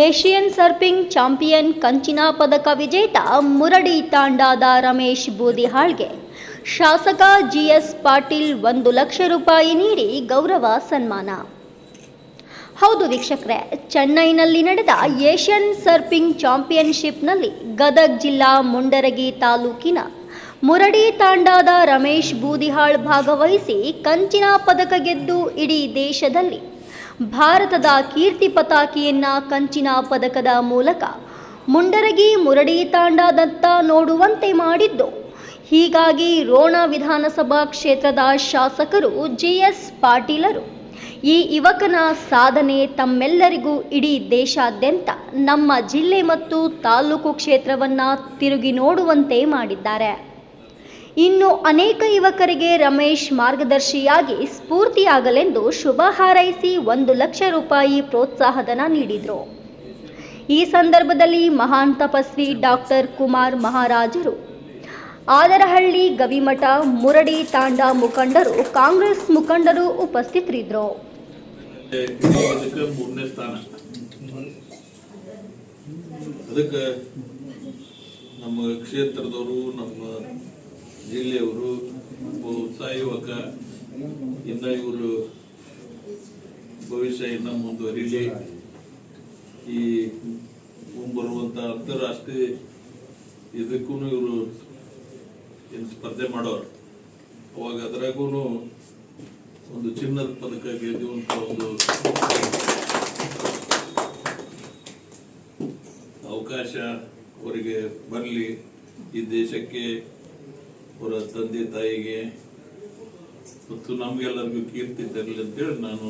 Asian surfing champion ಕಂಚಿನ ಪದಕ ವಿಜೇತ ಮುರಡಿ ತಾಂಡಾದ ರಮೇಶ್ ಬೂದಿಹಾಳ್ಗೆ. ಶಾಸಕ ಜಿಎಸ್ ಪಾಟೀಲ್ ಒಂದು ಲಕ್ಷ ರೂಪಾಯಿ ನೀಡಿ ಗೌರವ ಸನ್ಮಾನ. ಹೌದು ವೀಕ್ಷಕರೇ, ಚೆನ್ನೈನಲ್ಲಿ ನಡೆದ ಏಷ್ಯನ್ ಸರ್ಫಿಂಗ್ ಚಾಂಪಿಯನ್ಶಿಪ್ನಲ್ಲಿ ಗದಗ್ ಜಿಲ್ಲಾ ಮುಂಡರಗಿ ತಾಲೂಕಿನ ಮುರಡಿ ತಾಂಡಾದ ರಮೇಶ್ ಬೂದಿಹಾಳ್ ಭಾಗವಹಿಸಿ ಕಂಚಿನ ಪದಕ ಗೆದ್ದು ಇಡೀ ದೇಶದಲ್ಲಿ ಭಾರತದ ಕೀರ್ತಿ ಪತಾಕಿಯನ್ನ ಕಂಚಿನ ಪದಕದ ಮೂಲಕ ಮುಂಡರಗಿ ಮುರಡಿ ತಾಂಡದತ್ತ ನೋಡುವಂತೆ ಮಾಡಿದ್ದು. ಹೀಗಾಗಿ ರೋಣ ವಿಧಾನಸಭಾ ಕ್ಷೇತ್ರದ ಶಾಸಕರು ಜಿಎಸ್ ಪಾಟೀಲರು, ಈ ಯುವಕನ ಸಾಧನೆ ತಮ್ಮೆಲ್ಲರಿಗೂ ಇಡೀ ದೇಶಾದ್ಯಂತ, ನಮ್ಮ ಜಿಲ್ಲೆ ಮತ್ತು ತಾಲೂಕು ಕ್ಷೇತ್ರವನ್ನು ತಿರುಗಿ ನೋಡುವಂತೆ ಮಾಡಿದ್ದಾರೆ. ಇನ್ನು ಅನೇಕ ಯುವಕರಿಗೆ ರಮೇಶ್ ಮಾರ್ಗದರ್ಶಿಯಾಗಿ ಸ್ಫೂರ್ತಿಯಾಗಲೆಂದು ಶುಭ ಹಾರೈಸಿ ಒಂದು ಲಕ್ಷ ರೂಪಾಯಿ ಪ್ರೋತ್ಸಾಹಧನ ನೀಡಿದರು. ಈ ಸಂದರ್ಭದಲ್ಲಿ ಮಹಾನ್ ತಪಸ್ವಿ ಡಾಕ್ಟರ್ ಕುಮಾರ್ ಮಹಾರಾಜರು, ಆದರಹಳ್ಳಿ ಗವಿಮಠ, ಮುರಡಿ ತಾಂಡ ಮುಖಂಡರು, ಕಾಂಗ್ರೆಸ್ ಮುಖಂಡರು ಉಪಸ್ಥಿತರಿದ್ದರು. ಅದಕ್ಕೆ ನಮ್ಮ ಕ್ಷೇತ್ರದವರು, ನಮ್ಮ ಇನ್ನ ಇವರು ಭವಿಷ್ಯ ಇನ್ನ ಮುಂದುವರಿಲಿ. ಈ ಮುಂಬರುವಂತ ಅಂತಾರಾಷ್ಟ್ರೀಯ ಇದಕ್ಕೂ ಇವರು ಏನು ಸ್ಪರ್ಧೆ ಮಾಡೋರು. ಅವಾಗ ಅದ್ರಾಗೂ ಒಂದು ಚಿನ್ನದ ಪದಕ ಗೆದ್ದುವಂತ ಒಂದು ಅವಕಾಶ ಅವರಿಗೆ ಬರಲಿ. ಈ ದೇಶಕ್ಕೆ ಅವರ ತಂದೆ ತಾಯಿಗೆ ಮತ್ತು ನಮ್ಗೆಲ್ಲರಿಗೂ ಕೀರ್ತಿ ತರಲಿ ಅಂತೇಳಿ ನಾನು